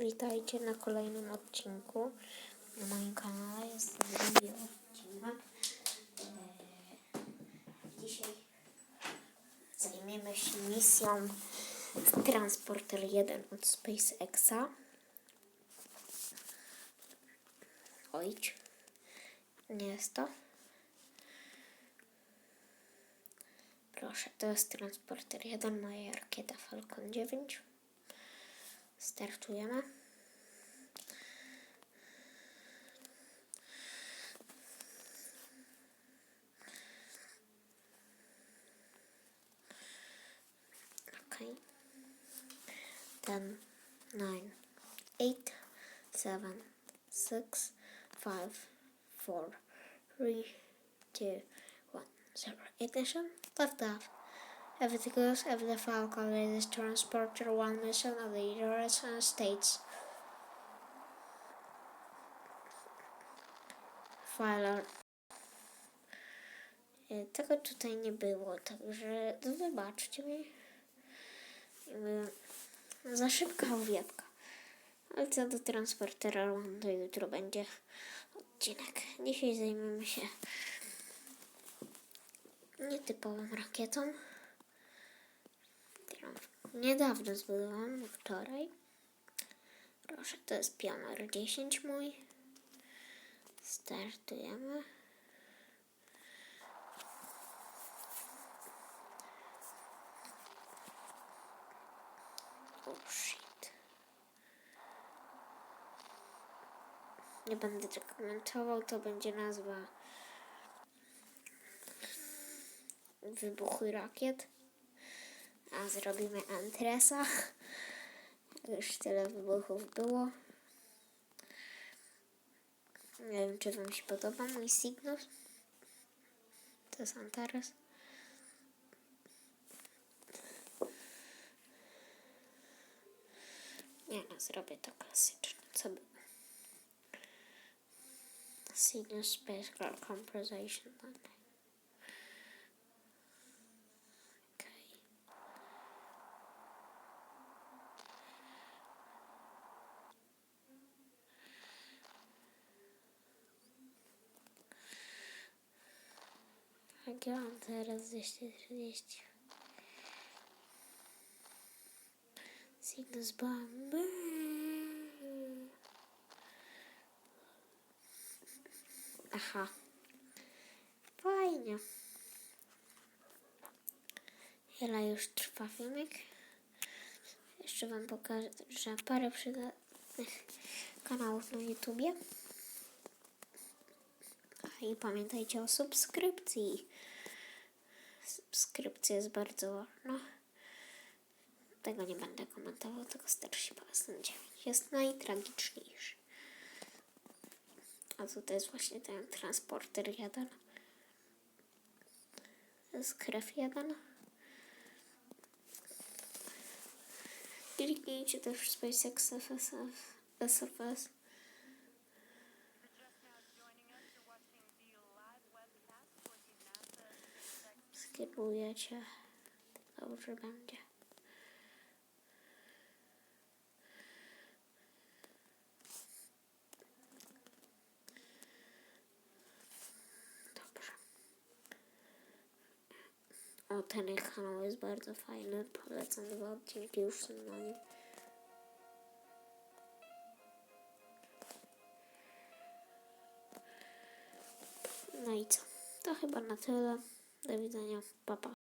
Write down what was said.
Witajcie na kolejnym odcinku. Na moim kanale jest drugi odcinek. Eee, Dzisiaj zajmiemy się misją Transporter 1 od SpaceXa. Ojcz. Nie jest to. Proszę, to jest Transporter 1, moja rakieta Falcon 9. Startujemy. Okay. Ten, nine, eight, seven, six, five, four, three, two, one, zero. Ignition. Lift off. Everything goes over the Falcon is Transporter 1 mission of the United States. Filer. E, Tego tutaj nie było, także wybaczcie mi. Jakby Za szybka owiewka. Ale co do transportera, to jutro będzie odcinek. Dzisiaj zajmiemy się nietypową rakietą którą niedawno zbudowałam, wczoraj. Proszę, to jest Pioneer 10 mój. Startujemy. Oh shit. Nie będę tego komentował, to będzie nazwa wybuchy rakiet. A zrobimy antresa. Już tyle wybuchów było. Nie wiem, czy Wam się podoba mój sygnał. To jest Antares. Nie no, zrobię to klasyczne. Co by? Signal Spectral Composition. Jak ja mam teraz 240? Signals bomby. Aha. Fajnie. Ile już trwa filmik? Jeszcze Wam pokażę parę przydatnych kanałów na YouTubie. I pamiętajcie o subskrypcji. Subskrypcja jest bardzo ważna. Tego nie będę komentował, tego starszy Paweł 9 jest najtragiczniejszy. A tutaj jest właśnie ten transporter 1. To jest krew 1. Kliknijcie też SpaceX FSF, SFS. Skierujecie. Dobrze będzie. Dobrze. O, ten kanał jest bardzo fajny. Polecam dwa odcinki już są na. No i co? To chyba na tyle. Do widzenia. Pa, pa.